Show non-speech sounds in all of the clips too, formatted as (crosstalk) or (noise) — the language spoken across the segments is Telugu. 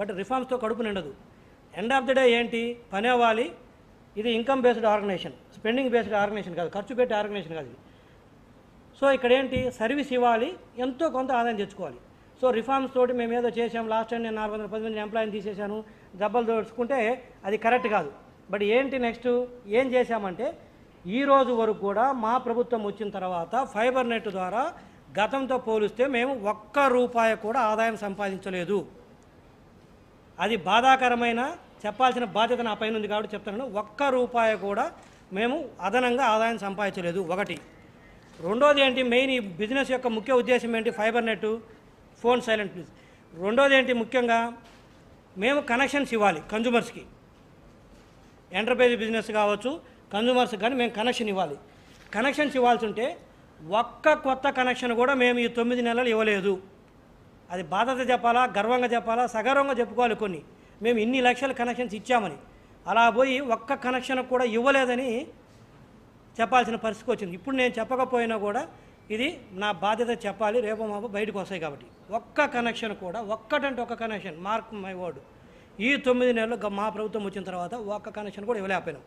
బట్ రిఫార్మ్స్తో కడుపు నిండదు. ఎండ్ ఆఫ్ ది డే ఏంటి? పని అవ్వాలి. ఇది income based organisation spending based organisation కాదు. ఖర్చు పెట్టే ఆర్గనైజేషన్ కాదు సో ఇక్కడ ఏంటి? సర్వీస్ ఇవ్వాలి. ఎంతో కొంత ఆదాయం తెచ్చుకోవాలి. సో రిఫార్మ్స్ తోటి మేము ఏదో చేసాం లాస్ట్ టైం నేను నాలుగు వందల పది మంది ఎంప్లాయీని తీసేశాను. దెబ్బలు దోచుకుంటే అది కరెక్ట్ కాదు. బట్ ఏంటి నెక్స్ట్ ఏం చేశామంటే ఈ రోజు వరకు కూడా మా ప్రభుత్వం వచ్చిన తర్వాత ఫైబర్ నెట్ ద్వారా గతంతో పోలిస్తే మేము ఒక్క రూపాయి కూడా ఆదాయం సంపాదించలేదు. అది బాధాకరమైన చెప్పాల్సిన బాధ్యత నా పైన ఉంది కాబట్టి చెప్తున్నాను. ఒక్క రూపాయి కూడా మేము అదనంగా ఆదాయం సంపాదించలేదు. ఒకటి. రెండోది ఏంటి? మెయిన్ ఈ బిజినెస్ యొక్క ముఖ్య ఉద్దేశం ఏంటి? Fibre net phone silent please. రెండోది ఏంటి? ముఖ్యంగా మేము కనెక్షన్స్ ఇవ్వాలి కన్జ్యూమర్స్కి ఎంటర్ప్రైజ్ బిజినెస్ కావచ్చు కన్జ్యూమర్స్ కానీ మేము కనెక్షన్ ఇవ్వాలి. కనెక్షన్స్ ఇవ్వాల్సి ఉంటే ఒక్క కొత్త కనెక్షన్ కూడా మేము ఈ తొమ్మిది నెలలు ఇవ్వలేదు. అది బాధత చెప్పాలా గర్వంగా చెప్పాలా సగర్వంగా చెప్పుకోవాలి కొన్ని. మేము ఇన్ని లక్షల కనెక్షన్స్ ఇచ్చామని. అలా పోయి ఒక్క కనెక్షన్ కూడా ఇవ్వలేదని చెప్పాల్సిన పరిస్థితి వచ్చింది. ఇప్పుడు నేను చెప్పకపోయినా కూడా ఇది నా బాధ్యత చెప్పాలి రేపు మాపు బయటకు వస్తాయి కాబట్టి. ఒక్క కనెక్షన్ కూడా ఒక్కటంటే ఒక్క కనెక్షన్ మార్క్ మై వర్డ్ ఈ తొమ్మిది నెలలు మా ప్రభుత్వం వచ్చిన తర్వాత ఒక్క కనెక్షన్ కూడా ఇవ్వలేకపోయినాం.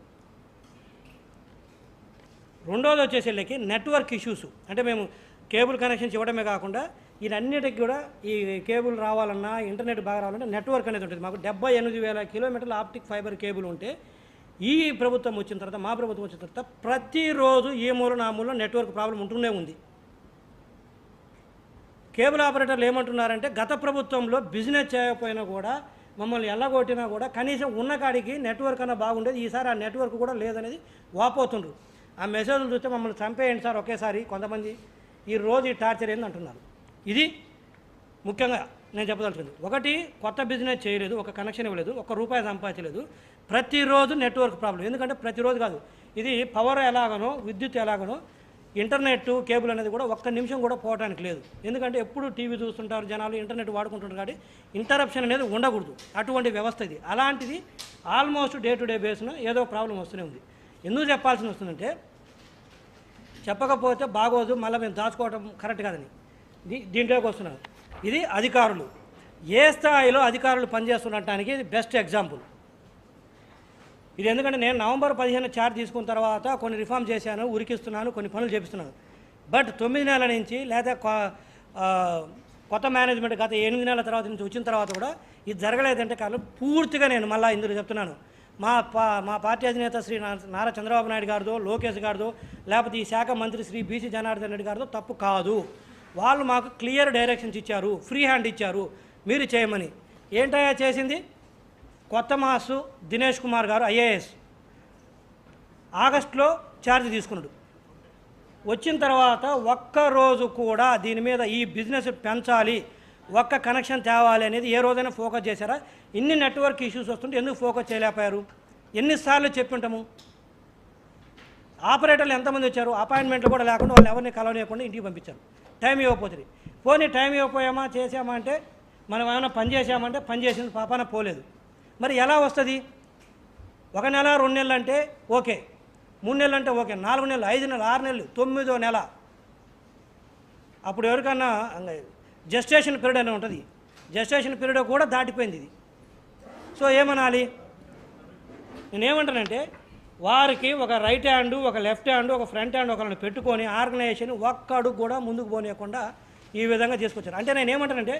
రెండోది వచ్చేసేళ్ళకి నెట్వర్క్ ఇష్యూస్ అంటే మేము కేబుల్ కనెక్షన్స్ ఇవ్వడమే కాకుండా వీటన్నిటికి కూడా ఈ కేబుల్ రావాలన్నా ఇంటర్నెట్ బాగా రావాలంటే నెట్వర్క్ అనేది ఉంటుంది. మాకు డెబ్బై ఎనిమిది వేల కిలోమీటర్ల ఆప్టిక్ ఫైబర్ కేబుల్ ఉంటే ఈ ప్రభుత్వం వచ్చిన తర్వాత మా ప్రభుత్వం వచ్చిన తర్వాత ప్రతిరోజు ఈ మూల నా మూల నెట్వర్క్ ప్రాబ్లం ఉంటూనే ఉంది. కేబుల్ ఆపరేటర్లు ఏమంటున్నారంటే గత ప్రభుత్వంలో బిజినెస్ చేయకపోయినా కూడా మమ్మల్ని ఎల్లగొట్టినా కూడా కనీసం ఉన్న కాడికి నెట్వర్క్ అన్న బాగుండేది. ఈసారి ఆ నెట్వర్క్ కూడా లేదనేది వాపోతుండ్రు. ఆ మెసేజ్లు చూస్తే మమ్మల్ని చంపేయండి సార్ ఒకేసారి కొంతమంది. ఈ రోజు ఈ టార్చర్ ఏంది అంటున్నారు ఇది ముఖ్యంగా నేను చెప్పదలుచుకుంది. ఒకటి కొత్త బిజినెస్ చేయలేదు ఒక కనెక్షన్ ఇవ్వలేదు ఒక రూపాయి సంపాదించలేదు. ప్రతిరోజు నెట్వర్క్ ప్రాబ్లం ఎందుకంటే ప్రతిరోజు కాదు. ఇది పవర్ ఎలాగనో విద్యుత్ ఎలాగనో ఇంటర్నెట్ కేబుల్ అనేది కూడా ఒక్క నిమిషం కూడా పోవడానికి లేదు. ఎందుకంటే ఎప్పుడు టీవీ చూస్తుంటారు జనాలు ఇంటర్నెట్ వాడుకుంటుంటారు కాబట్టి ఇంటరప్షన్ అనేది ఉండకూడదు. అటువంటి వ్యవస్థ ఇది. అలాంటిది ఆల్మోస్ట్ డే టు డే బేస్న ఏదో ప్రాబ్లం వస్తూనే ఉంది. ఎందుకు చెప్పాల్సి వస్తుందంటే చెప్పకపోతే బాగోదు మళ్ళీ మేము దాచుకోవడం కరెక్ట్ కాదని. దీంట్లోకి వస్తున్నాను ఇది అధికారులు. ఏ స్థాయిలో అధికారులు పనిచేస్తుండటానికి ఇది బెస్ట్ ఎగ్జాంపుల్ ఇది ఎందుకంటే నేను నవంబర్ పదిహేను చార్జ్ తీసుకున్న తర్వాత కొన్ని రిఫార్మ్ చేశాను ఉరికిస్తున్నాను కొన్ని పనులు చేపిస్తున్నాను. బట్ తొమ్మిది నెలల నుంచి లేదా కొ- కొత్త మేనేజ్మెంట్ గత ఎనిమిది నెలల తర్వాత నుంచి వచ్చిన తర్వాత కూడా ఇది జరగలేదంటే కాదు పూర్తిగా నేను మళ్ళీ ఇందులో చెప్తున్నాను. మా పా మా పార్టీ అధినేత శ్రీ నారా చంద్రబాబు నాయుడు గారిదో లోకేష్ గారిదో లేకపోతే ఈ శాఖ మంత్రి శ్రీ బీసీ జనార్దన్ రెడ్డి గారిదో తప్పు కాదు. వాళ్ళు మాకు క్లియర్ డైరెక్షన్స్ ఇచ్చారు ఫ్రీ హ్యాండ్ ఇచ్చారు మీరు చేయమని. ఏంటయ్యా చేసింది? కొత్త మాసు దినేష్ కుమార్ గారు ఐఏఎస్. ఆగస్టులో ఛార్జ్ తీసుకున్నాడు. వచ్చిన తర్వాత ఒక్క రోజు కూడా దీని మీద ఈ బిజినెస్ పెంచాలి ఒక్క కనెక్షన్ తేవాలి అనేది ఏ రోజైనా ఫోకస్ చేశారా? ఇన్ని నెట్వర్క్ ఇష్యూస్ వస్తుంటే ఎందుకు ఫోకస్ చేయలేకపోయారు? ఎన్నిసార్లు చెప్పింటాము? ఆపరేటర్లు ఎంతమంది వచ్చారు? అపాయింట్మెంట్లు కూడా లేకుండా వాళ్ళు ఎవరిని కలవనీయకుండా ఇంటికి పంపించారు. టైం ఇవ్వకపోతుంది పోనీ టైం ఇవ్వకపోయామా? చేసామా అంటే మనం ఏమైనా పని చేసామంటే పని చేసింది పాపాన పోలేదు. మరి ఎలా వస్తుంది? ఒక నెల రెండు నెలలు అంటే ఓకే. మూడు నెలలు అంటే ఓకే. నాలుగు నెలలు ఐదు నెలలు ఆరు నెలలు తొమ్మిదో నెల. అప్పుడు ఎవరికన్నా జస్టేషన్ పీరియడ్ అని ఉంటుంది. జస్టేషన్ పీరియడ్ కూడా దాటిపోయింది ఇది. సో ఏమనాలి? నేనేమంటానంటే వారికి ఒక రైట్ హ్యాండ్ ఒక లెఫ్ట్ హ్యాండ్ ఒక ఫ్రంట్ హ్యాండ్ ఒకరిని పెట్టుకొని ఆర్గనైజేషన్ ఒక్క అడుగు కూడా ముందుకు పోనీయకుండా ఈ విధంగా తీసుకొచ్చారు. అంటే నేను ఏమంటానంటే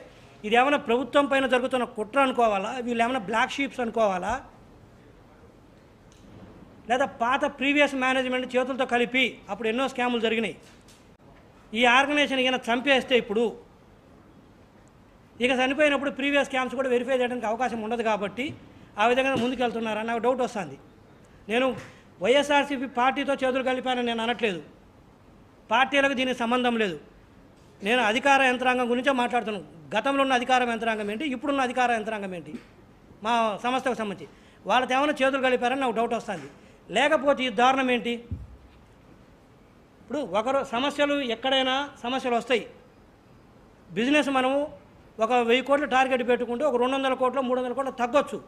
ఇది ఏమైనా ప్రభుత్వం పైన జరుగుతున్న కుట్ర అనుకోవాలా? వీళ్ళు ఏమైనా బ్లాక్ షీప్స్ అనుకోవాలా? లేదా పాత ప్రీవియస్ మేనేజ్మెంట్ చేతులతో కలిపి అప్పుడు ఎన్నో స్కాములు జరిగినాయి. ఈ ఆర్గనైజేషన్ ఈయన చంపేస్తే ఇప్పుడు ఇక చనిపోయినప్పుడు ప్రీవియస్ స్కామ్స్ కూడా వెరిఫై చేయడానికి అవకాశం ఉండదు కాబట్టి ఆ విధంగా ముందుకు వెళ్తున్నారని నాకు డౌట్ వస్తుంది. నేను వైఎస్ఆర్సీపీ పార్టీతో చేతులు కలిపానని నేను అనట్లేదు. పార్టీలకు దీనికి సంబంధం లేదు. నేను అధికార యంత్రాంగం గురించే మాట్లాడుతున్నాను. గతంలో ఉన్న అధికార యంత్రాంగం ఏంటి? ఇప్పుడున్న అధికార యంత్రాంగం ఏంటి? మా సంస్థకు సంబంధించి. వాళ్ళతో ఏమైనా చేతులు కలిపారని నాకు డౌట్ వస్తుంది. లేకపోతే ఈ దారుణం ఏంటి? ఇప్పుడు ఒకరు సమస్యలు ఎక్కడైనా సమస్యలు వస్తాయి. బిజినెస్ మనము ఒక వెయ్యి కోట్లు టార్గెట్ పెట్టుకుంటే ఒక రెండు వందల కోట్లు మూడు వందల కోట్లు తగ్గొచ్చు.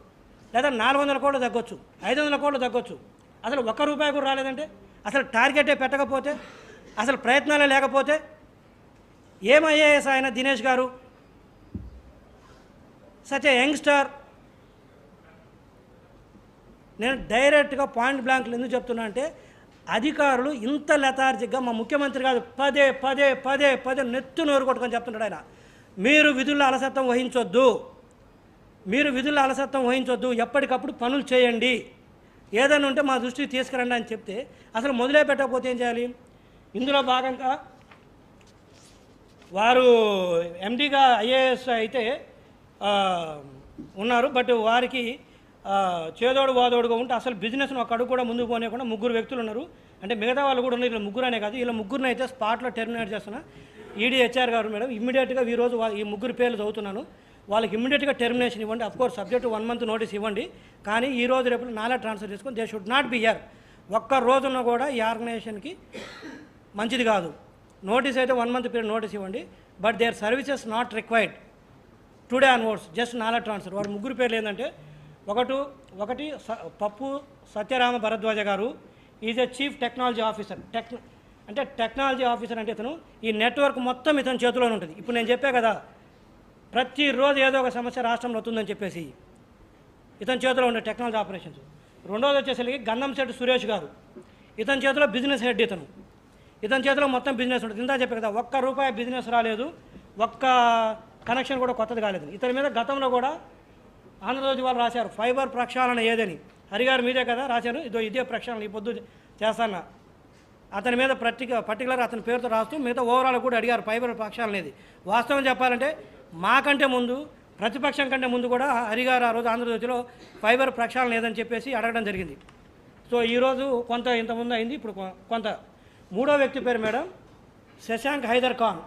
లేదా నాలుగు వందల కోట్లు తగ్గొచ్చు ఐదు వందల కోట్లు తగ్గొచ్చు. అసలు ఒక్క రూపాయి కూడా రాలేదంటే అసలు టార్గెటే పెట్టకపోతే అసలు ప్రయత్నాలే లేకపోతే ఏం ఆయన దినేష్ గారు? Such a youngster. నేను డైరెక్ట్గా పాయింట్ బ్లాంక్లు ఎందుకు చెప్తున్నా అంటే అధికారులు ఇంత లెథార్జిక్గా మా ముఖ్యమంత్రి గారు పదే పదే పదే పదే నెత్తు నోరు కొట్టుకొని చెప్తున్నాడు ఆయన. మీరు విధుల్లో అలసత్వం వహించొద్దు. మీరు విధుల్లో అలసత్వం వహించొద్దు ఎప్పటికప్పుడు పనులు చేయండి. ఏదైనా ఉంటే మా దృష్టికి తీసుకురండి అని చెప్తే అసలు మొదలే పెట్టకపోతే ఏం చేయాలి? ఇందులో భాగంగా వారు ఎండీగా ఐఏఎస్ అయితే ఉన్నారు. బట్ వారికి చేదోడు వాదోడుగా ఉంటే అసలు బిజినెస్ను ఒక అడుగు కూడా ముందుకు పోనేకుండా ముగ్గురు వ్యక్తులు ఉన్నారు. అంటే మిగతా వాళ్ళు కూడా ఉన్నారు. ఇలా ముగ్గురు అనే కాదు. ఇలా ముగ్గురిని అయితే స్పాట్లో టెర్మినేట్ చేస్తున్నా. ఈడీ హెచ్ఆర్ గారు మేడం ఇమ్మీడియట్గా ఈరోజు ఈ ముగ్గురు పేర్లు చదువుతున్నాను. వాళ్ళకి ఇమ్మీడియట్గా టెర్మినేషన్ ఇవ్వండి. Of course subject one month notice ఇవ్వండి. కానీ ఈ రోజు రేపు నాలా ట్రాన్స్ఫర్ చేసుకొని they should not be here ఒక్క రోజున కూడా ఈ ఆర్గనైజేషన్కి మంచిది కాదు. నోటీస్ అయితే వన్ మంత్ పీరియడ్ నోటీస్ ఇవ్వండి. But their services not required today onwards just నాలా ట్రాన్స్ఫర్ వాడు ముగ్గురు పేర్లు ఏంటంటే ఒకటి ఒకటి స- పప్పు సత్యరామ భరద్వాజ గారు. Is a chief technology officer tech అంటే టెక్నాలజీ ఆఫీసర్ అంటే ఇతను ఈ నెట్వర్క్ మొత్తం ఇతని చేతిలోనే ఉంటుంది. ఇప్పుడు నేను చెప్పా కదా ప్రతిరోజు ఏదో ఒక సమస్య రాష్ట్రంలో వస్తుందని చెప్పేసి ఇతని చేతిలో ఉండే టెక్నాలజీ ఆపరేషన్స్. రెండోది వచ్చేసరికి గంధం శెట్టి సురేష్ గారు. ఇతని చేతిలో బిజినెస్ హెడ్ ఇతను. ఇతని చేతిలో మొత్తం బిజినెస్ ఉంటుంది. ఇందా చెప్పే కదా ఒక్క రూపాయి బిజినెస్ రాలేదు. ఒక్క కనెక్షన్ కూడా కొత్తది కాలేదు. ఇతని మీద గతంలో కూడా ఆంధ్రజ్యోతి వాళ్ళు రాశారు ఫైబర్ ప్రక్షాళన ఏదని. హరిగారు మీదే కదా రాశారు. ఇదో ఇదే ప్రక్షాళన ఈ పొద్దు చేస్తానా అతని మీద పర్టిక పర్టికులర్ అతని పేరుతో రాస్తూ మిగతా ఓవరాల్ కూడా అడిగారు ఫైబర్ ప్రక్షాళన అనేది వాస్తవం చెప్పాలంటే మాకంటే ముందు ప్రతిపక్షం కంటే ముందు కూడా హరిగారు ఆ రోజు ఆంధ్రజ్యోతిలో ఫైబర్ ప్రక్షాళన లేదని చెప్పేసి అడగడం జరిగింది. సో ఈరోజు కొంత ఇంతకుముందు అయింది ఇప్పుడు కొ- కొంత. మూడో వ్యక్తి పేరు మేడం శశాంక్ హైదర్ ఖాన్.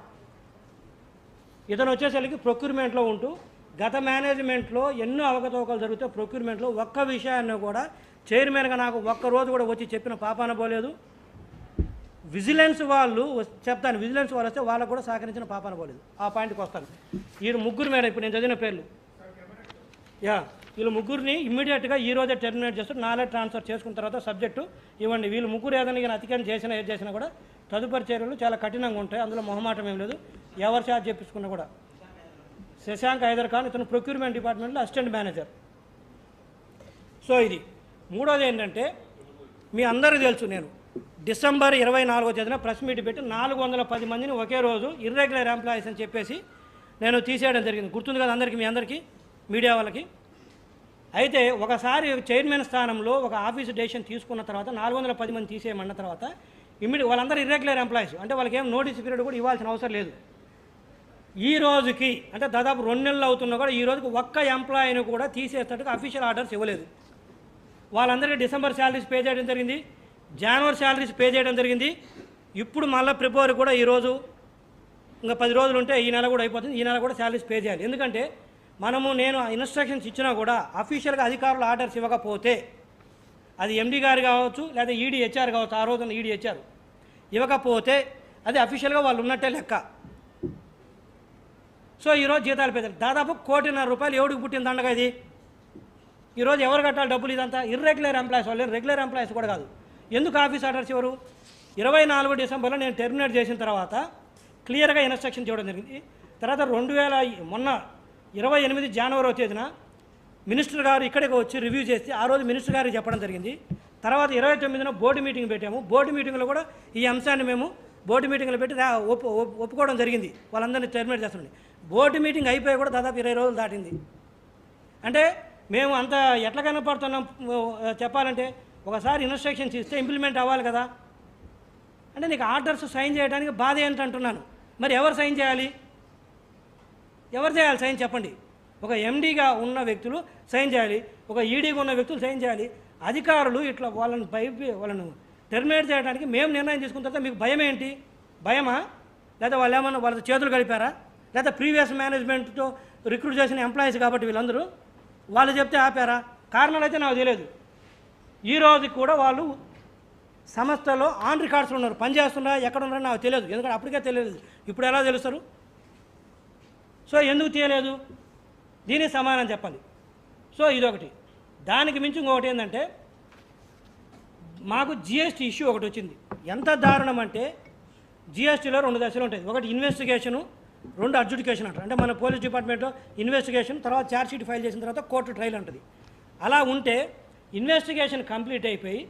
ఇతను వచ్చేసరికి ప్రొక్యూర్మెంట్లో ఉంటూ గత మేనేజ్మెంట్లో ఎన్నో అవకతవకలు జరిగితే ప్రొక్యూర్మెంట్లో ఒక్క విషయాన్ని కూడా చైర్మన్గా నాకు ఒక్క రోజు కూడా వచ్చి చెప్పిన పాపాన పోలేదు. విజిలెన్స్ వాళ్ళు చెప్తాను. విజిలెన్స్ వాళ్ళు వస్తే వాళ్ళకు కూడా సహకరించిన పాపాన పోలేదు ఆ పాయింట్కి వస్తాను. వీళ్ళు ముగ్గురు మేడం ఇప్పుడు నేను చదివిన పేర్లు. యా వీళ్ళు ముగ్గురిని ఇమ్మీడియట్గా ఈ రోజే టెర్మినేట్ చేస్తూ నాలెడ్జ్ ట్రాన్స్ఫర్ చేసుకున్న తర్వాత సబ్జెక్టు ఇవ్వండి. వీళ్ళు ముగ్గురు ఏదైనా ఈయన అతిక్రమం చేసినా ఏది చేసినా కూడా తదుపరి చర్యలు చాలా కఠినంగా ఉంటాయి. అందులో మొహమాటం ఏం లేదు. ఎవరు చార్జ్ చెప్పించుకున్నా కూడా. శశాంక్ హైదర్ ఖాన్ ఇతను ప్రొక్యూర్మెంట్ డిపార్ట్మెంట్లో అసిస్టెంట్ మేనేజర్ సో ఇది. మూడోది ఏంటంటే మీ అందరూ తెలుసు నేను. డిసెంబర్ ఇరవై నాలుగో తేదీన ప్రెస్ మీట్ పెట్టి నాలుగు వందల పది మందిని ఒకే రోజు ఇర్రెగ్యులర్ ఎంప్లాయీస్ అని చెప్పేసి నేను తీసేయడం జరిగింది. గుర్తుంది కదా అందరికీ మీ అందరికీ మీడియా వాళ్ళకి. అయితే ఒకసారి చైర్మన్ స్థానంలో ఒక ఆఫీస్ డెసిషన్ తీసుకున్న తర్వాత నాలుగు వందల పది మంది తీసేయమన్న తర్వాత ఇమ్మీడియట్ వాళ్ళందరూ ఇర్రెగ్యులర్ ఎంప్లాయీస్ అంటే వాళ్ళకి ఏం నోటీస్ పీరియడ్ కూడా ఇవ్వాల్సిన అవసరం లేదు. ఈ రోజుకి అంటే దాదాపు రెండు నెలలు అవుతున్నా కూడా ఈ రోజుకి ఒక్క ఎంప్లాయీని కూడా తీసేటట్టుగా అఫీషియల్ ఆర్డర్స్ ఇవ్వలేదు. వాళ్ళందరికీ డిసెంబర్ శాలరీస్ పే చేయడం జరిగింది. జనవరి శాలరీస్ పే చేయడం జరిగింది. ఇప్పుడు మళ్ళీ ఫిబ్రవరి కూడా ఈరోజు ఇంకా పది రోజులు ఉంటే ఈ నెల కూడా అయిపోతుంది. ఈ నెల కూడా శాలరీస్ పే చేయాలి. ఎందుకంటే మనము నేను ఇన్స్ట్రక్షన్స్ ఇచ్చినా కూడా అఫీషియల్గా అధికారులు ఆర్డర్స్ ఇవ్వకపోతే అది ఎండి గారు కావచ్చు లేదా ఈడీ హెచ్ఆర్ కావచ్చు ఆ రోజున ఈడీ హెచ్ఆర్ ఇవ్వకపోతే అది అఫీషియల్గా వాళ్ళు ఉన్నట్టే లెక్క. సో ఈరోజు జీతాలు పెద్దలు దాదాపు కోటిన్నర రూపాయలు ఎవడికి పుట్టిన దండగా ఇది? ఈరోజు ఎవరు కట్టాలి డబ్బులు ఇదంతా? ఇర్రెగ్యులర్ ఎంప్లాయీస్ వాళ్ళు. రెగ్యులర్ ఎంప్లాయీస్ కూడా కాదు. ఎందుకు ఆఫీస్ ఆర్డర్స్ ఎవరు ఇరవై నాలుగు డిసెంబర్లో నేను టెర్మినేట్ చేసిన తర్వాత క్లియర్గా ఇన్స్ట్రక్షన్ చేయడం జరిగింది. తర్వాత రెండు వేల మొన్న ఇరవై ఎనిమిది జనవరి తేదీన మినిస్టర్ గారు ఇక్కడికి వచ్చి రివ్యూ చేసి ఆ రోజు మినిస్టర్ గారికి చెప్పడం జరిగింది. తర్వాత ఇరవై తొమ్మిదిన బోర్డు మీటింగ్ పెట్టాము. బోర్డు మీటింగ్లో కూడా ఈ అంశాన్ని మేము బోర్డు మీటింగ్లో పెట్టి ఒప్పు ఒప్పుకోవడం జరిగింది. వాళ్ళందరినీ టెర్మినేట్ చేస్తుంది బోర్డు మీటింగ్ అయిపోయి కూడా దాదాపు ఇరవై రోజులు దాటింది. అంటే మేము అంత ఎట్లా కనపడుతున్నాం? చెప్పాలంటే ఒకసారి ఇన్స్ట్రక్షన్స్ ఇస్తే ఇంప్లిమెంట్ అవ్వాలి కదా. అంటే నీకు ఆర్డర్స్ సైన్ చేయడానికి బాధ ఏంటంటున్నాను. మరి ఎవరు సైన్ చేయాలి? ఎవరు చేయాలి సైన్ చెప్పండి. ఒక ఎండీగా ఉన్న వ్యక్తులు సైన్ చేయాలి. ఒక ఈడీగా ఉన్న వ్యక్తులు సైన్ చేయాలి. అధికారులు ఇట్లా వాళ్ళని పై వాళ్ళను టెర్మినేట్ చేయడానికి మేము నిర్ణయం తీసుకున్న తర్వాత మీకు భయం ఏంటి? భయమా? లేదా వాళ్ళు ఏమన్నా వాళ్ళ చేతులు గడిపారా లేదా ప్రీవియస్ మేనేజ్మెంట్తో రిక్రూట్ చేసిన ఎంప్లాయీస్ కాబట్టి వీళ్ళందరూ వాళ్ళు చెప్తే ఆపారా? కారణాలు అయితే నాకు తెలియదు. ఈ రోజుకి కూడా వాళ్ళు సంస్థలో ఆన్ రికార్డ్స్ ఉన్నారు. పనిచేస్తున్నారా ఎక్కడ ఉన్నారో నాకు తెలియదు. ఎందుకంటే అప్పటికే తెలియదు. ఇప్పుడు ఎలా తెలుస్తారు? సో ఎందుకు తీయలేదు? దీనికి సమానం చెప్పాలి సో ఇదొకటి. దానికి మించి ఇంకొకటి ఏంటంటే మాకు జిఎస్టీ ఇష్యూ ఒకటి వచ్చింది. ఎంత దారుణం అంటే జిఎస్టీలో రెండు దశలు ఉంటాయి. ఒకటి ఇన్వెస్టిగేషను రెండు అడ్జుడికేషన్ అంటారు. అంటే మన పోలీస్ డిపార్ట్మెంట్లో ఇన్వెస్టిగేషన్ తర్వాత ఛార్జ్ షీట్ ఫైల్ చేసిన తర్వాత కోర్టు ట్రయల్ ఉంటుంది అలా ఉంటే ఇన్వెస్టిగేషన్ కంప్లీట్ అయిపోయి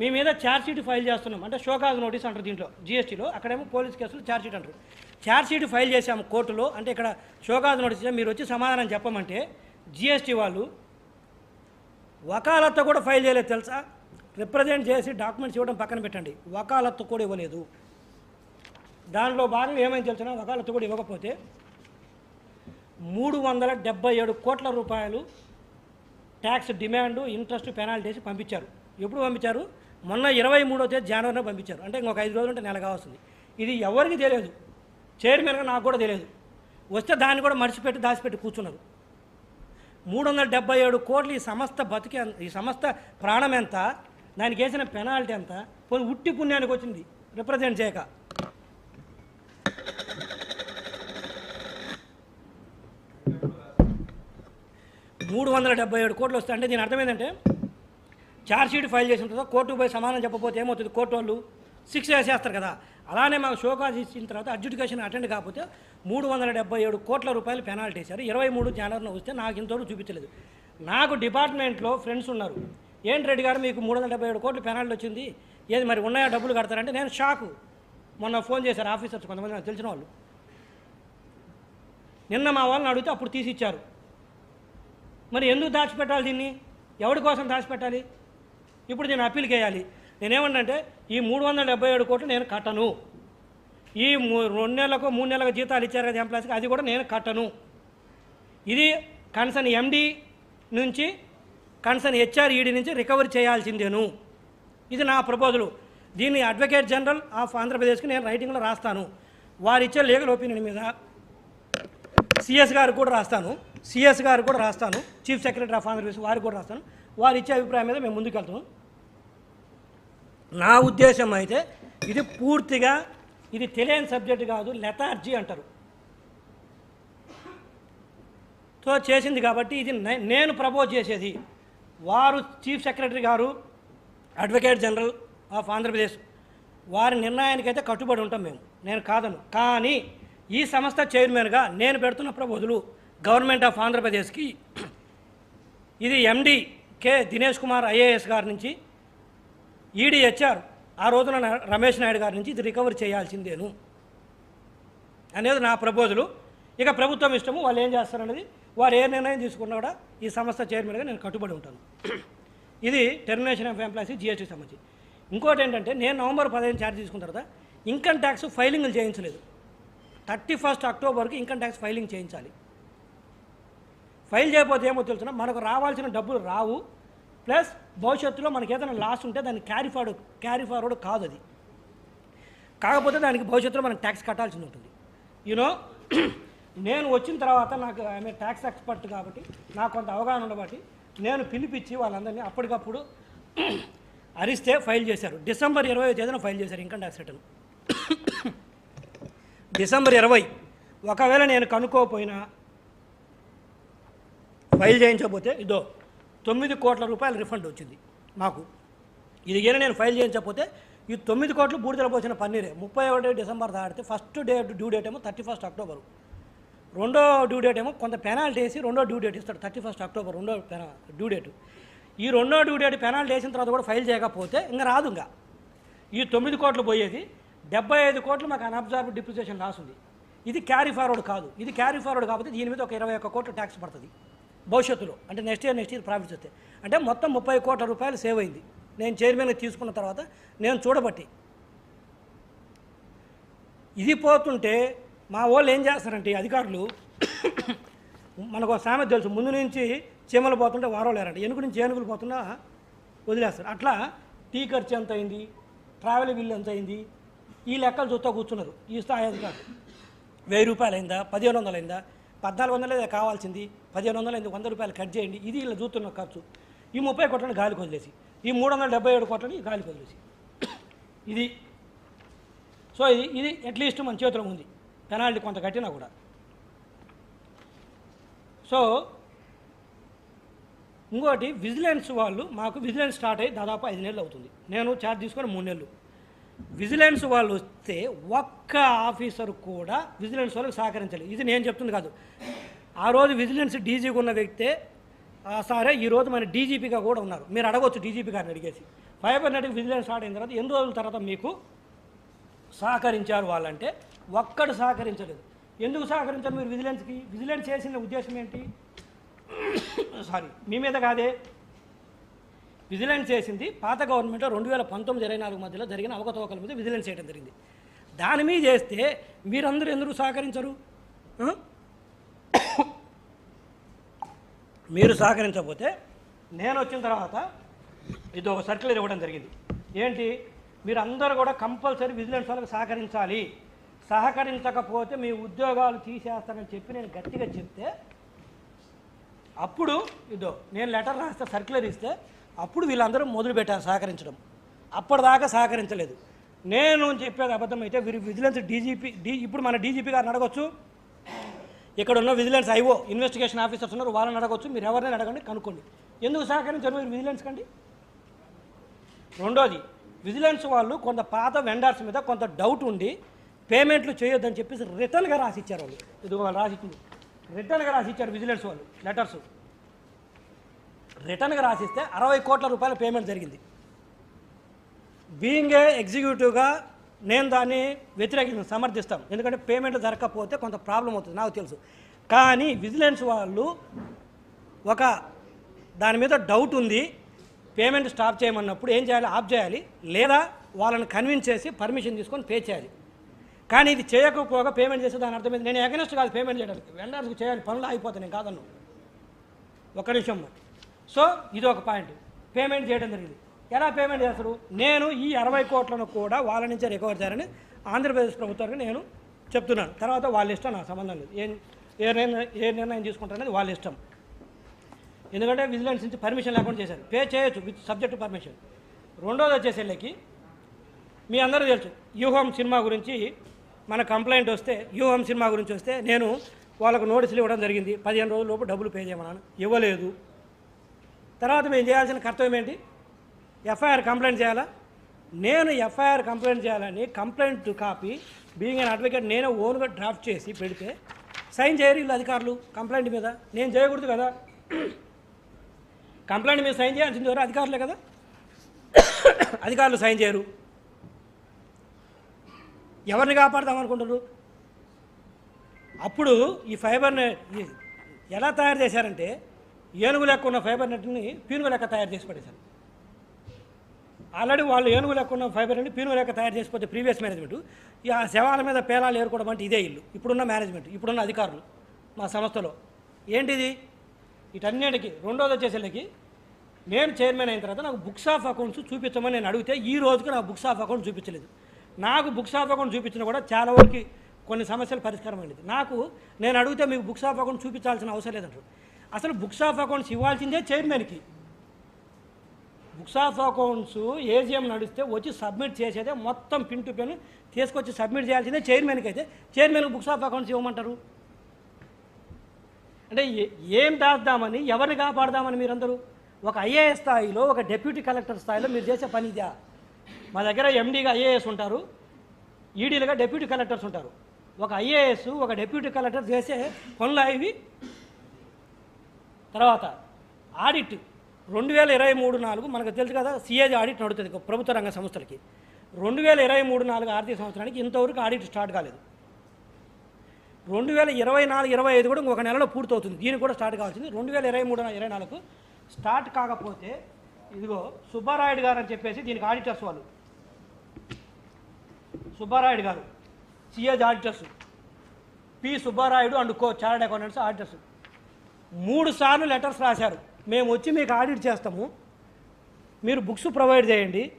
మీ మీద ఛార్జ్షీట్ ఫైల్ చేస్తున్నాం. అంటే షోకాజ్ నోటీస్ అంటారు దీంట్లో జీఎస్టీలో అక్కడేమో పోలీస్ కేసులు ఛార్జ్షీట్ అంటారు. ఛార్జ్షీట్ ఫైల్ చేశాము కోర్టులో. అంటే ఇక్కడ షోకాజ్ నోటీస్ మీరు వచ్చి సమాధానం చెప్పమంటే జీఎస్టీ వాళ్ళు వకాలత్త కూడా ఫైల్ చేయలేదు తెలుసా? రిప్రజెంట్ చేసి డాక్యుమెంట్స్ ఇవ్వడం పక్కన పెట్టండి. వకాలత్తు కూడా ఇవ్వలేదు. దానిలో భాగంగా ఏమైంది తెలిసిన వకాలత్తు కూడా ఇవ్వకపోతే మూడు వందల డెబ్బై ఏడు కోట్ల రూపాయలు ట్యాక్స్ డిమాండ్ ఇంట్రెస్ట్ పెనాల్టీస్ పంపించారు. ఎప్పుడు పంపించారు? మొన్న ఇరవై మూడో తేదీ జనవరిలో పంపించారు. అంటే ఇంకొక ఐదు రోజులు ఉంటే నెల కావాల్సింది ఇది ఎవరికి తెలియదు. చైర్మన్గా నాకు కూడా తెలియదు. వస్తే దాన్ని కూడా మర్చిపెట్టి దాచిపెట్టి కూర్చున్నారు. మూడు వందల డెబ్బై ఏడు కోట్లు ఈ సమస్త బతికి ఈ సమస్త ప్రాణం ఎంత? దానికి వేసిన పెనాల్టీ ఎంత? పోయి ఉట్టి పుణ్యానికి వచ్చింది. రిప్రజెంట్ చేయక. మూడు వందల డెబ్బై ఏడు కోట్లు వస్తాయి అంటే దీని అర్థం ఏంటంటే షీట్ ఫైల్ చేసిన తర్వాత కోర్టుకు పోయి సమానం చెప్పకపోతే ఏమవుతుంది? కోర్టు వాళ్ళు శిక్ష వేసేస్తారు కదా. అలానే మాకు షోకాజ్ ఇచ్చిన తర్వాత అడ్జుడికేషన్ అటెండ్ కాకపోతే మూడు వందల డెబ్బై ఏడు కోట్ల రూపాయలు పెనాల్టీ వేశారు. ఇరవై మూడు జనవరిలో వస్తే నాకు ఇంతవరకు చూపించలేదు. నాకు డిపార్ట్మెంట్లో ఫ్రెండ్స్ ఉన్నారు. ఏంటి రెడ్డి గారు మీకు మూడు వందల డెబ్బై ఏడు కోట్లు పెనాల్టీ వచ్చింది? ఏది మరి ఉన్నాయా? డబ్బులు కడతారంటే నేను షాకు మొన్న ఫోన్ చేశారు ఆఫీసర్స్ కొంతమంది నాకు తెలిసిన వాళ్ళు. నిన్న మా వాళ్ళని అడిగితే అప్పుడు తీసి ఇచ్చారు మరి ఎందుకు దాచిపెట్టాలి దీన్ని? ఎవరి కోసం దాచిపెట్టాలి? ఇప్పుడు నేను అప్పీల్ చేయాలి. నేనేమన్నంటే ఈ మూడు వందల డెబ్బై ఏడు కోట్లు నేను కట్టను. ఈ మూ- రెండు నెలలకు మూడు నెలలకు జీతాలు ఇచ్చారు కదా ఎంప్లాయీస్కి అది కూడా నేను కట్టను. ఇది కన్సర్న్ ఎండి నుంచి కన్సర్న్ హెచ్ఆర్ ఈడీ నుంచి రికవరీ చేయాల్సిందేను. ఇది నా ప్రపోజలు. దీన్ని అడ్వకేట్ జనరల్ ఆఫ్ ఆంధ్రప్రదేశ్కి నేను రైటింగ్లో రాస్తాను. వారిచ్చే లీగల్ ఒపీనియన్ మీద సిఎస్ గారు కూడా రాస్తాను. సిఎస్ గారు కూడా రాస్తాను. చీఫ్ సెక్రటరీ ఆఫ్ ఆంధ్రప్రదేశ్ వారికి కూడా రాస్తాను. వారు ఇచ్చే అభిప్రాయం మీద మేము ముందుకెళ్తాం నా ఉద్దేశం అయితే ఇది పూర్తిగా ఇది తెలియని సబ్జెక్ట్ కాదు లెథార్జీ అంటారు. తో చేసింది కాబట్టి ఇది నే- నేను ప్రపోజ్ చేసేది. వారు చీఫ్ సెక్రటరీ గారు అడ్వకేట్ జనరల్ ఆఫ్ ఆంధ్రప్రదేశ్ వారి నిర్ణయానికైతే కట్టుబడి ఉంటాం మేము. నేను కాదను. కానీ ఈ సంస్థ చైర్మన్గా నేను పెడుతున్న ప్రబోధులు గవర్నమెంట్ ఆఫ్ ఆంధ్రప్రదేశ్కి ఇది MD K Dinesh Kumar IAS గారి నుంచి ఈడీహెచ్ఆర్ ఆ రోజున రమేష్ నాయుడు గారి నుంచి ఇది రికవర్ చేయాల్సిందేను అనేది నా ప్రపోజలు. ఇక ప్రభుత్వం ఇష్టము వాళ్ళు ఏం చేస్తారనేది వారు ఏ నిర్ణయం తీసుకున్నా కూడా ఈ సంస్థ చైర్మన్గా నేను కట్టుబడి ఉంటాను. ఇది టెర్మినేషన్ ఆఫ్ ఎంప్లాయీస్ జిఎస్టీ సంబంధించి. ఇంకోటి ఏంటంటే నేను నవంబర్ పదిహేను ఛార్జ్ తీసుకున్న తర్వాత ఇన్కమ్ ట్యాక్స్ ఫైలింగ్లు చేయించలేదు. థర్టీ ఫస్ట్ అక్టోబర్కి ఇన్కమ్ ట్యాక్స్ ఫైలింగ్ చేయించాలి. ఫైల్ చేయకపోతే ఏమో తెలుసిన? మనకు రావాల్సిన డబ్బులు రావు. ప్లస్ భవిష్యత్తులో మనకి ఏదైనా లాస్ ఉంటే దాన్ని క్యారీ ఫార్వర్డ్ క్యారీ ఫార్వర్డ్ కాదు అది. కాకపోతే దానికి భవిష్యత్తులో మనం ట్యాక్స్ కట్టాల్సి ఉంటుంది. యూనో (clears throat) నేను వచ్చిన తర్వాత నాకు ఆమె ట్యాక్స్ ఎక్స్పర్ట్ కాబట్టి నాకు కొంత అవగాహన ఉండబట్టి నేను పిలిపించి వాళ్ళందరినీ అప్పటికప్పుడు (clears throat) అరిస్తే ఫైల్ చేశారు. డిసెంబర్ ఇరవై తేదీన ఫైల్ చేశారు ఇన్కమ్ ట్యాక్స్ రిటర్న్. (clears throat) డిసెంబర్ ఇరవై ఒకవేళ నేను కనుక్కోకపోయినా ఫైల్ చేయించకపోతే ఇదో తొమ్మిది కోట్ల రూపాయల రిఫండ్ వచ్చింది మాకు. ఇది నేను ఫైల్ చేయించకపోతే ఈ తొమ్మిది కోట్లు బూడిదల పోసిన పన్నీరే. ముప్పై ఒకటి డిసెంబర్ దాటితే ఫస్ట్ డే డ్యూ డేట్ ఏమో థర్టీ ఫస్ట్ అక్టోబర్. రెండో డ్యూ డేట్ ఏమో కొంత పెనాల్టీ వేసి రెండో డ్యూ డేట్ ఇస్తాడు థర్టీ ఫస్ట్ అక్టోబర్ రెండో పెనా డ్యూ డేట్. ఈ రెండో డ్యూ డేట్ పెనాల్టీ వేసిన తర్వాత కూడా ఫైల్ చేయకపోతే ఇంకా రాదు ఇంకా. ఈ తొమ్మిది కోట్లు పోయేది డెబ్బై ఐదు కోట్లు మాకు అన్అబ్జర్వ్ డిప్రిసియేషన్ లాస్ ఉంది. ఇది క్యారీ ఫార్వర్డ్ కాదు. ఇది క్యారీ ఫార్వర్డ్ కాకపోతే దీని మీద ఒక ఇరవై ఒక్క కోట్లు ట్యాక్స్ పడుతుంది. భవిష్యత్తులో. అంటే next year next year profits వస్తాయి. అంటే మొత్తం ముప్పై కోట్ల రూపాయలు సేవ్ అయింది. నేను చైర్మన్ తీసుకున్న తర్వాత నేను చూడబట్టి. ఇది పోతుంటే మా వాళ్ళు ఏం చేస్తారంటే అధికారులు (coughs) మనకు ఒక సామెత తెలుసు. ముందు నుంచి చీమలు పోతుంటే వారో లేరంట. ఎనుకు నుంచి ఏనుగులు పోతున్నా వదిలేస్తారు. అట్లా టీ ఖర్చు ఎంత అయింది? ట్రావెల్ బిల్లు ఎంత అయింది? ఈ లెక్కలు చూస్తూ కూర్చున్నారు. ఈ స్థాయి అధికారులు. వెయ్యి రూపాయలు అయిందా? పదిహేను వందలు అయిందా? పద్నాలుగు వందలే కావాల్సింది పదిహేను వందలు ఎనిమిది వంద రూపాయలు కట్ చేయండి ఇది ఇలా చూస్తున్న ఖర్చు. ఈ ముప్పై కోట్లని గాలికి వదిలేసి ఈ మూడు వందల డెబ్బై ఏడు కోట్లని గాలికి వదిలేసి ఇది. సో ఇది ఇది అట్లీస్ట్ మన చేతిలో ఉంది. పెనాల్టీ కొంత కట్టినా కూడా. సో ఇంకోటి విజిలెన్స్ వాళ్ళు మాకు విజిలెన్స్ స్టార్ట్ అయ్యి దాదాపు ఐదు నెలలు అవుతుంది. నేను ఛార్జ్ తీసుకొని మూడు నెలలు. విజిలెన్స్ వాళ్ళు వస్తే ఒక్క ఆఫీసర్ కూడా విజిలెన్స్ వాళ్ళకి సహకరించాలి ఇది నేను చెప్తుంది కాదు. ఆ రోజు విజిలెన్స్ డీజీగా ఉన్న వ్యక్తే సరే ఈరోజు మన డీజీపీగా కూడా ఉన్నారు. మీరు అడగవచ్చు డీజీపీ గారిని అడిగేసి. ఫైబర్ నెట్కి విజిలెన్స్ స్టార్ట్ అయిన తర్వాత ఎన్ని రోజుల తర్వాత మీకు సహకరించారు వాళ్ళంటే ఒక్కడు సహకరించలేదు. ఎందుకు సహకరించారు మీరు విజిలెన్స్కి? విజిలెన్స్ చేసిన ఉద్దేశం ఏంటి? (coughs) సారీ మీ మీద కాదే. విజిలెన్స్ చేసింది. పాత గవర్నమెంట్లో రెండు వేల పంతొమ్మిది ఇరవై నాలుగు మధ్యలో జరిగిన అవకతవకల మీద విజిలెన్స్ చేయడం జరిగింది. దాని మీద చేస్తే మీరందరూ ఎందుకు సహకరించరు? మీరు సహకరించకపోతే నేను వచ్చిన తర్వాత ఇది ఒక సర్క్యులర్ ఇవ్వడం జరిగింది. ఏంటి? మీరు అందరూ కూడా కంపల్సరీ విజిలెన్స్ వాళ్ళకి సహకరించాలి. సహకరించకపోతే మీ ఉద్యోగాలు తీసేస్తానని చెప్పి నేను గట్టిగా చెప్తే అప్పుడు ఇదో నేను లెటర్ రాస్తే సర్క్యులర్ ఇస్తే అప్పుడు వీళ్ళందరూ మొదలు పెట్టారు సహకరించడం. అప్పటిదాకా సహకరించలేదు. నేను చెప్పేది అబద్ధం అయితే వీరు విజిలెన్స్ డీజీపీ డీ ఇప్పుడు మన డీజీపీ గారిని అడగొచ్చు. ఇక్కడ ఉన్న విజిలెన్స్ ఐఓ ఇన్వెస్టిగేషన్ ఆఫీసర్స్ ఉన్నారు వాళ్ళని అడగొచ్చు. మీరు ఎవరినైనా అడగండి కనుక్కోండి. ఎందుకు సహకరించారు మీరు విజిలెన్స్ కండి రెండోది విజిలెన్స్ వాళ్ళు కొంత పాత వెండర్స్ మీద కొంత డౌట్ ఉండి పేమెంట్లు చేయొద్దని చెప్పేసి రిటర్న్గా రాసి ఇచ్చారు వాళ్ళు. ఇది వాళ్ళు రాసిచ్చింది. రిటర్న్గా రాసి ఇచ్చారు విజిలెన్స్ వాళ్ళు లెటర్స్ రిటర్న్గా రాసిస్తే అరవై కోట్ల రూపాయల పేమెంట్ జరిగింది. బీయింగ్ ఏ ఎగ్జిక్యూటివ్గా నేను దాన్ని వ్యతిరేకిస్తాను సమర్థిస్తాం ఎందుకంటే పేమెంట్ జరగకపోతే కొంత ప్రాబ్లం అవుతుంది నాకు తెలుసు. కానీ విజిలెన్స్ వాళ్ళు ఒక దాని మీద డౌట్ ఉంది పేమెంట్ స్టాప్ చేయమన్నప్పుడు ఏం చేయాలి ఆఫ్ చేయాలి లేదా వాళ్ళని కన్విన్స్ చేసి పర్మిషన్ తీసుకొని పే చేయాలి. కానీ ఇది చేయకపోగా పేమెంట్ చేస్తే దాని అర్థమైంది నేను ఎగనెస్ట్ కాదు పేమెంట్ చేయడానికి. వెండర్స్కి చేయాలి పనులు అయిపోతాయి నేను కాదన్ను. ఒక నిమిషం. సో ఇది ఒక పాయింట్. పేమెంట్ చేయడం జరిగింది. ఎలా పేమెంట్ చేస్తారు నేను ఈ అరవై కోట్లను కూడా వాళ్ళ నుంచే రికవర్ చేయాలని ఆంధ్రప్రదేశ్ ప్రభుత్వానికి నేను చెప్తున్నాను. తర్వాత వాళ్ళ ఇష్టం నా సంబంధం లేదు. ఏం ఏ నిర్ణయం ఏ నిర్ణయం తీసుకుంటారనేది వాళ్ళ ఇష్టం. ఎందుకంటే విజిలెన్స్ నుంచి పర్మిషన్ లేకుండా చేశారు. పే చేయొచ్చు విత్ సబ్జెక్ట్ పర్మిషన్. రెండోది వచ్చేసరికి మీ అందరూ తెలుసు యూహోమ్ సినిమా గురించి మన కంప్లైంట్ వస్తే యూహోమ్ సినిమా గురించి వస్తే నేను వాళ్ళకు నోటీసులు ఇవ్వడం జరిగింది. పదిహేను రోజుల లోపు డబ్బులు పే చేయమన్నాను. ఇవ్వలేదు. తర్వాత మేము చేయాల్సిన కర్తవ్యం ఏంటి? ఎఫ్ఐఆర్ కంప్లైంట్ చేయాలా? నేను ఎఫ్ఐఆర్ కంప్లైంట్ చేయాలని complaint copy being an advocate నేనే ఓన్గా డ్రాఫ్ట్ చేసి పెడితే సైన్ చేయరు వీళ్ళు అధికారులు కంప్లైంట్ మీద. నేను చేయకూడదు కదా? కంప్లైంట్ మీద సైన్ చేయాల్సింది ఎవరు? అధికారులే కదా? అధికారులు సైన్ చేయరు. ఎవరిని కాపాడదాం అనుకుంటారు అప్పుడు ఈ ఫైబర్ని ఎలా తయారు చేశారంటే ఏనుగు లెక్క ఉన్న ఫైబర్ నెట్ని పీనుగు లెక్క తయారు చేసి పడేశారు. ఆల్రెడీ వాళ్ళు ఏనుగు లెక్క ఉన్న ఫైబర్ నెట్ని పీనుగు లెక్క తయారు చేసిపోతే ప్రీవియస్ మేనేజ్మెంట్ ఆ శవాల మీద పేలాలు ఏరుకోవడం అంటే ఇదే ఇల్లు. ఇప్పుడున్న మేనేజ్మెంట్ ఇప్పుడున్న అధికారులు మా సంస్థలో. ఏంటిది? వీటన్నిటికి రెండోది వచ్చేసరికి నేను చైర్మన్ అయిన తర్వాత నాకు బుక్స్ ఆఫ్ అకౌంట్స్ చూపించమని నేను అడిగితే ఈ రోజుకి నాకు బుక్స్ ఆఫ్ అకౌంట్ చూపించలేదు. నాకు బుక్స్ ఆఫ్ అకౌంట్ చూపించినా కూడా చాలా వరకు కొన్ని సమస్యలు పరిష్కారం అయింది నాకు నేను అడిగితే మీకు బుక్స్ ఆఫ్ అకౌంట్ చూపించాల్సిన అవసరం లేదంటారు. అసలు బుక్స్ ఆఫ్ అకౌంట్స్ ఇవ్వాల్సిందే చైర్మన్కి. బుక్స్ ఆఫ్ అకౌంట్స్ ఏజీఎం నడిస్తే వచ్చి సబ్మిట్ చేసేదే మొత్తం పిన్ టు పిన్ తీసుకొచ్చి సబ్మిట్ చేయాల్సిందే చైర్మన్కి అయితే. చైర్మన్కి బుక్స్ ఆఫ్ అకౌంట్స్ ఇవ్వమంటారు? అంటే ఏ- ఏం దాద్దామని ఎవరిని కాపాడదామని మీరందరూ? ఒక ఐఏఎస్ స్థాయిలో ఒక డెప్యూటీ కలెక్టర్ స్థాయిలో మీరు చేసే పని ఇదా? మా దగ్గర ఎండీగా ఐఏఎస్ ఉంటారు ఈడీలుగా డెప్యూటీ కలెక్టర్స్ ఉంటారు. ఒక ఐఏఎస్ ఒక డెప్యూటీ కలెక్టర్ చేసే పనులు ఇవి తర్వాత ఆడిట్ రెండు వేల ఇరవై మూడు నాలుగు మనకు తెలుసు కదా సిఏజీ ఆడిట్ నడుతుంది ప్రభుత్వ రంగ సంస్థలకి. రెండు వేల ఇరవై మూడు నాలుగు ఆర్థిక సంవత్సరానికి ఇంతవరకు ఆడిట్ స్టార్ట్ కాలేదు. రెండు వేల ఇరవై నాలుగు ఇరవై ఐదు కూడా ఇంకొక నెలలో పూర్తవుతుంది. దీనికి కూడా స్టార్ట్ కావాల్సింది. రెండు వేల ఇరవై మూడు ఇరవై నాలుగు స్టార్ట్ కాకపోతే ఇదిగో సుబ్బారాయుడు గారు అని చెప్పేసి దీనికి ఆడిటర్స్ వాళ్ళు. సుబ్బారాయుడు గారు CAs auditors. P Subbarayudu and co chartered accountants auditors. మూడు సార్లు లెటర్స్ రాశారు. మేము వచ్చి మీకు ఆడిట్ చేస్తాము. మీరు బుక్స్ ప్రొవైడ్ చేయండి.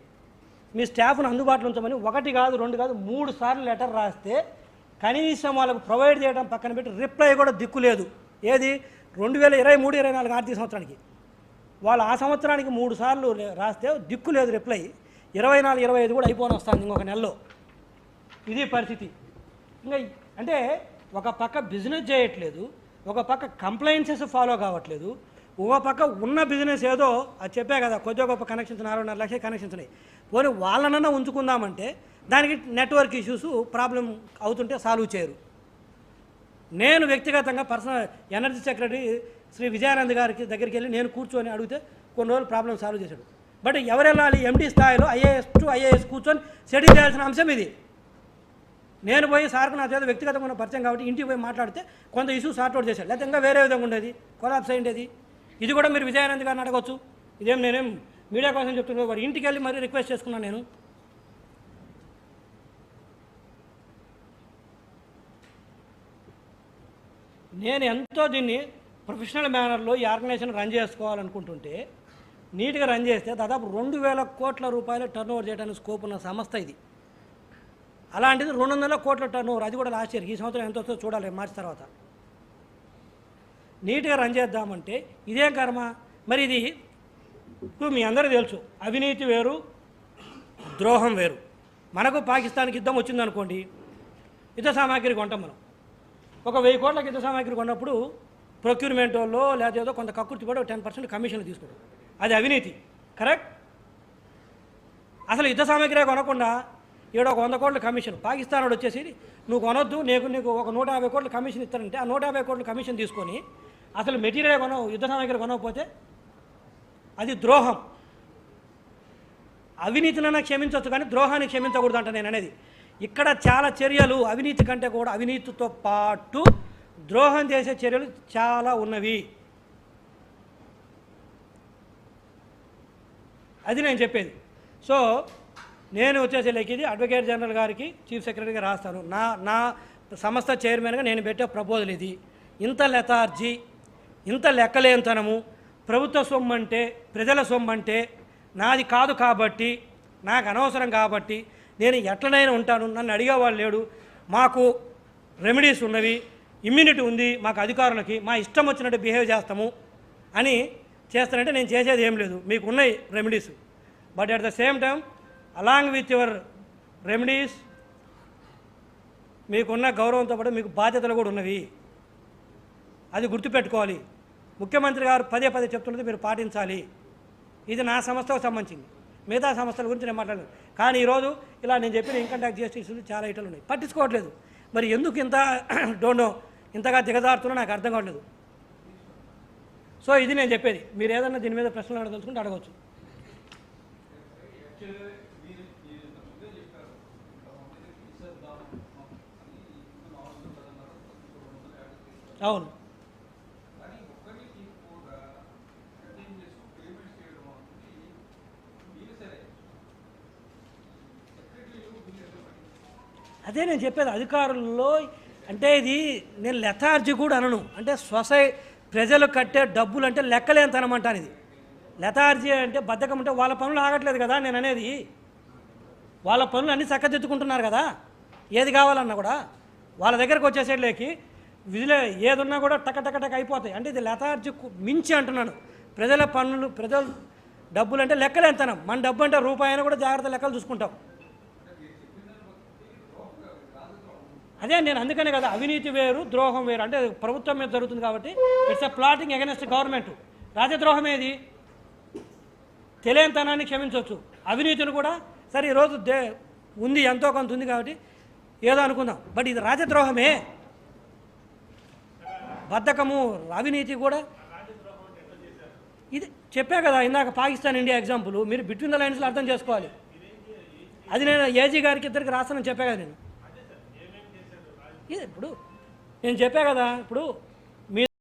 మీ స్టాఫ్ను అందుబాటులో ఉంచమని ఒకటి కాదు రెండు కాదు మూడు సార్లు లెటర్ రాస్తే కనీసం వాళ్ళకు ప్రొవైడ్ చేయడం పక్కన పెట్టి రిప్లై కూడా దిక్కు లేదు. ఏది? రెండు వేల ఇరవై మూడు ఇరవై నాలుగు ఆర్థిక సంవత్సరానికి. వాళ్ళు ఆ సంవత్సరానికి మూడు సార్లు రాస్తే దిక్కు లేదు రిప్లై. ఇరవై నాలుగు ఇరవై ఐదు కూడా అయిపోని వస్తుంది ఇంకొక నెలలో. ఇది పరిస్థితి. ఇంకా అంటే ఒక పక్క బిజినెస్ చేయట్లేదు. ఒక పక్క కంప్లైన్సెస్ ఫాలో కావట్లేదు ఓ పక్క ఉన్న బిజినెస్ ఏదో అది చెప్పే కదా కొద్దిగా గొప్ప కనెక్షన్స్ నాలుగున్నర లక్షల కనెక్షన్స్ ఉన్నాయి. పోనీ వాళ్ళనన్నా ఉంచుకుందామంటే దానికి నెట్వర్క్ ఇష్యూస్ ప్రాబ్లం అవుతుంటే సాల్వ్ చేయరు. నేను వ్యక్తిగతంగా personal energy secretary Shri Vijayanand గారికి దగ్గరికి వెళ్ళి నేను కూర్చొని అడిగితే కొన్ని రోజులు ప్రాబ్లం సాల్వ్ చేశాడు. బట్ ఎవరు వెళ్ళాలి ఎండి స్థాయిలో ఐఏఎస్ టు ఐఏఎస్ కూర్చొని సెటిల్ చేయాల్సిన అంశం ఇది. నేను పోయి సార్కు నా చేత వ్యక్తిగతంగా ఉన్న పరిచయం కాబట్టి ఇంటికి పోయి మాట్లాడితే కొంత ఇష్యూ సార్ట్ అవుట్ చేశాడు. లేకపోతే ఇంకా వేరే విధంగా ఉండేది. కొలాప్స్ అయ్యేది ఇది కూడా మీరు విజయానంద్ గారిని అడగవచ్చు ఇదేం నేనేం మీడియా కోసం చెప్తున్నాను వాడు ఇంటికి వెళ్ళి మరీ రిక్వెస్ట్ చేసుకున్నాను నేను. నేను ఎంతో దీన్ని ప్రొఫెషనల్ మేనర్లో ఈ ఆర్గనైజేషన్ రన్ చేసుకోవాలనుకుంటుంటే నీట్గా రన్ చేస్తే దాదాపు రెండు వేల కోట్ల రూపాయలు టర్న్ ఓవర్ చేయడానికి స్కోప్ ఉన్న సంస్థ ఇది. అలాంటిది రెండు వందల కోట్ల టర్న్ ఓవర్ అది కూడా లాస్ట్ ఇయర్. ఈ సంవత్సరం ఎంత వస్తుందో చూడాలి. మార్చి తర్వాత. నీట్గా రన్ చేద్దామంటే ఇదేం కర్మ? మరి ఇది ఇప్పుడు మీ అందరూ తెలుసు. అవినీతి వేరు ద్రోహం వేరు. మనకు పాకిస్తాన్కి యుద్ధం వచ్చిందనుకోండి యుద్ధ సామాగ్రి కొంటాం మనం. ఒక వెయ్యి కోట్లకి యుద్ధ సామాగ్రి కొన్నప్పుడు ప్రొక్యూర్మెంట్ వాళ్ళు లేదా ఏదో కొంత కక్కుర్తి కూడా టెన్ పర్సెంట్ కమిషన్లు తీసుకోవడం అది అవినీతి. కరెక్ట్? అసలు యుద్ధ సామాగ్రి కొనకుండా ఈడ ఒక వంద కోట్ల కమిషన్. పాకిస్తాన్ వాడు వచ్చేసి నువ్వు కొనొద్దు నీకు నీకు ఒక నూట యాభై కోట్ల కమిషన్ ఇస్తానంటే ఆ నూట యాభై కోట్ల కమిషన్ తీసుకొని అసలు మెటీరియల్ కొనవు యుద్ధ సామాగ్రి కొనకపోతే అది ద్రోహం. అవినీతినైనా క్షమించవచ్చు కానీ ద్రోహాన్ని క్షమించకూడదు అంట నేను అనేది. ఇక్కడ చాలా చర్యలు అవినీతి కంటే కూడా అవినీతితో పాటు ద్రోహం చేసే చర్యలు చాలా ఉన్నవి. అది నేను చెప్పేది. సో నేను వచ్చేసి లైక్ ఇది అడ్వకేట్ జనరల్ గారికి చీఫ్ సెక్రటరీగా రాస్తాను. నా నా సంస్థ చైర్మన్గా నేను పెట్టే ప్రపోజల్ ఇది. ఇంత లెథార్జీ ఇంత లెక్కలేనితనము ప్రభుత్వ సొమ్ము అంటే ప్రజల సొమ్ము అంటే నాది కాదు కాబట్టి నాకు అనవసరం కాబట్టి నేను ఎట్లనైనా ఉంటాను. నన్ను అడిగేవాడు లేడు. మాకు రెమెడీస్ ఉన్నవి ఇమ్యూనిటీ ఉంది మాకు అధికారులకి మా ఇష్టం వచ్చినట్టు బిహేవ్ చేస్తాము అని చేస్తానంటే నేను చేసేది ఏం లేదు. మీకు ఉన్నాయి remedies. But at the same time along with your remedies మీకున్న గౌరవంతో పాటు మీకు బాధ్యతలు కూడా ఉన్నవి. అది గుర్తుపెట్టుకోవాలి. ముఖ్యమంత్రి గారు పదే పదే చెప్తున్నది మీరు పాటించాలి. ఇది నా సంస్థకు సంబంధించింది. మిగతా సంస్థల గురించి నేను మాట్లాడలేదు. కానీ ఈరోజు ఇలా నేను చెప్పిన ఇన్కమ్ ట్యాక్స్ జిఎస్టీ ఇష్యూలు చాలా ఇటలు ఉన్నాయి. పట్టించుకోవట్లేదు. మరి ఎందుకు ఇంత (clears throat) డోండో ఇంతగా దిగజారుతున్నా నాకు అర్థం కావట్లేదు. సో ఇది నేను చెప్పేది. మీరు ఏదన్నా దీని మీద ప్రశ్నలు అడగదలుచుకుంటే అడగవచ్చు. అవును. అదే నేను చెప్పేది అధికారుల్లో అంటే ఇది నేను లెథార్జీ కూడా అనను. అంటే సొసై ప్రజలు కట్టే డబ్బులు అంటే లెక్కలేంతనమంటాను ఇది. లెథార్జీ అంటే బద్ధకం అంటే వాళ్ళ పనులు ఆగట్లేదు కదా నేను అనేది. వాళ్ళ పనులు అన్నీ చక్కదిద్దుకుంటున్నారు కదా. ఏది కావాలన్నా కూడా. వాళ్ళ దగ్గరకు వచ్చేసేట్లేకి విధులే ఏదున్నా కూడా టక టక టక అయిపోతాయి. అంటే ఇది లెథార్జీ మించి అంటున్నాను ప్రజల పన్నులు ప్రజల డబ్బులు అంటే లెక్కలేంతనం మన డబ్బు అంటే రూపాయి అయినా కూడా జాగ్రత్త లెక్కలు చూసుకుంటాం. అదే నేను అందుకనే కదా అవినీతి వేరు ద్రోహం వేరు. అంటే ప్రభుత్వం మీద జరుగుతుంది కాబట్టి it's a plotting against government రాజద్రోహం ఏది? తెలియనితనాన్ని క్షమించవచ్చు. అవినీతిని కూడా సరే ఈరోజు దే ఉంది ఎంతో కొంత ఉంది కాబట్టి ఏదో అనుకుందాం. బట్ ఇది రాజద్రోహమే. బద్ధకము అవినీతి కూడా. ఇది చెప్పా కదా ఇందాక పాకిస్తాన్ ఇండియా ఎగ్జాంపుల్. మీరు బిట్వీన్ ద లైన్స్లో అర్థం చేసుకోవాలి. అది నేను ఏజీ గారికి ఇద్దరికి రాస్తానని చెప్పా కదా నేను. ఇది ఇప్పుడు నేను చెప్పా కదా ఇప్పుడు